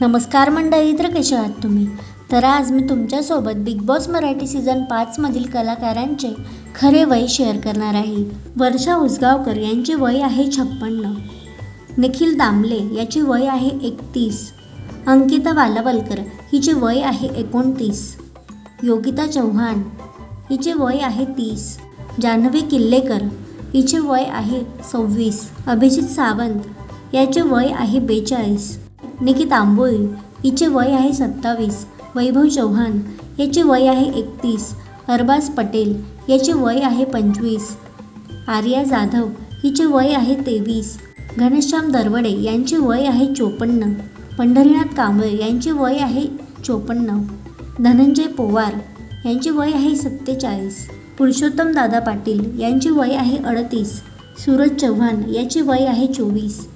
नमस्कार मंडळी तर कशा आहात तुम्ही? तर आज मी तुमच्यासोबत बिग बॉस मराठी सीझन पाचमधील कलाकारांचे खरे वय शेअर करणार आहे. वर्षा उसगावकर यांचे वय आहे छप्पन्न. निखिल दामले याचे वय आहे एकतीस. अंकिता वालावलकर हिचे वय आहे एकोणतीस. योगिता चव्हाण हिचे वय आहे तीस. जान्हवी किल्लेकर हिचे वय आहे सव्वीस. अभिजित सावंत याचे वय आहे बेचाळीस. निकित आंबोळी हिचे वय आहे सत्तावीस वैभव चव्हाण याचे वय आहे एकतीस अरबाज पटेल याचे वय आहे पंचवीस आर्या जाधव हिचे वय आहे तेवीस घनश्याम दरवडे यांचे वय आहे चोपन्न पंढरीनाथ कांबळे यांचे वय आहे चोपन्न धनंजय पोवार यांचे वय आहे सत्तेचाळीस पुरुषोत्तम दादा पाटील यांचे वय आहे अडतीस सूरज चव्हाण याचे वय आहे चोवीस